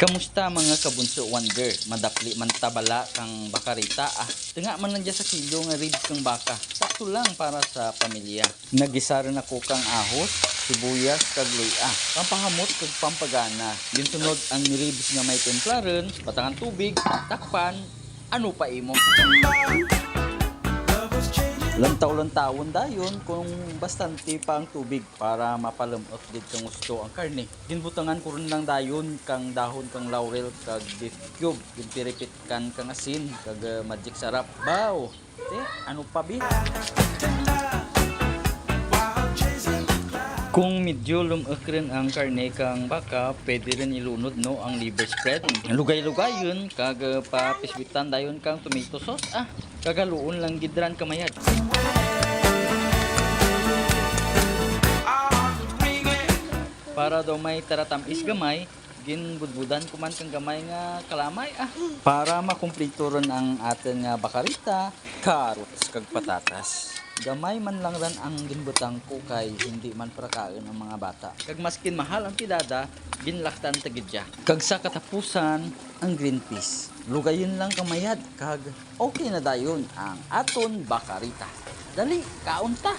Kamusta mga kabunso wonder? Madapli man tabala kang bakarita ah. Tinga man nandiya sa kilo nga ribs kang baka. Sakto lang para sa pamilya. Nagisa rin ako kang ahos, sibuyas, kag luya. Pampahamot kag pampagana. Ginsunod ang ribs nga may templa rin, batangan tubig, takpan, ano pa imo? Lantaw-lantawon dayon kung bastante pa ang tubig para mapalamot did kang gusto ang karne. Ginbutangan ko rin lang dayon kang dahon kang laurel kag beef cube. Ginpiripit kan kang asin kag uh, magic sarap. Baw! Te, ano pa bi? Kung medyo lumok rin ang karne kang baka, pwede rin ilunod no ang liver spread. Lugay-lugay yun, kag papisbitan dayon kang tomato sauce. Ah, kagaluon lang gidran kamayad. Para daw may taratamis gamay, ginbudbudan ko man kang gamay nga kalamay ah. Para makumplito ron ang atin nga bakarita, carrots kag patatas. Gamay man lang ran ang ginbutang ko kay hindi man para kain ang mga bata. Kag maskin mahal ang pidada, ginlaktan tagidya. Kag sa katapusan, ang green peas. Lugayin lang kamayad kag okay na dayon ang aton bakarita. Dali, kaunta!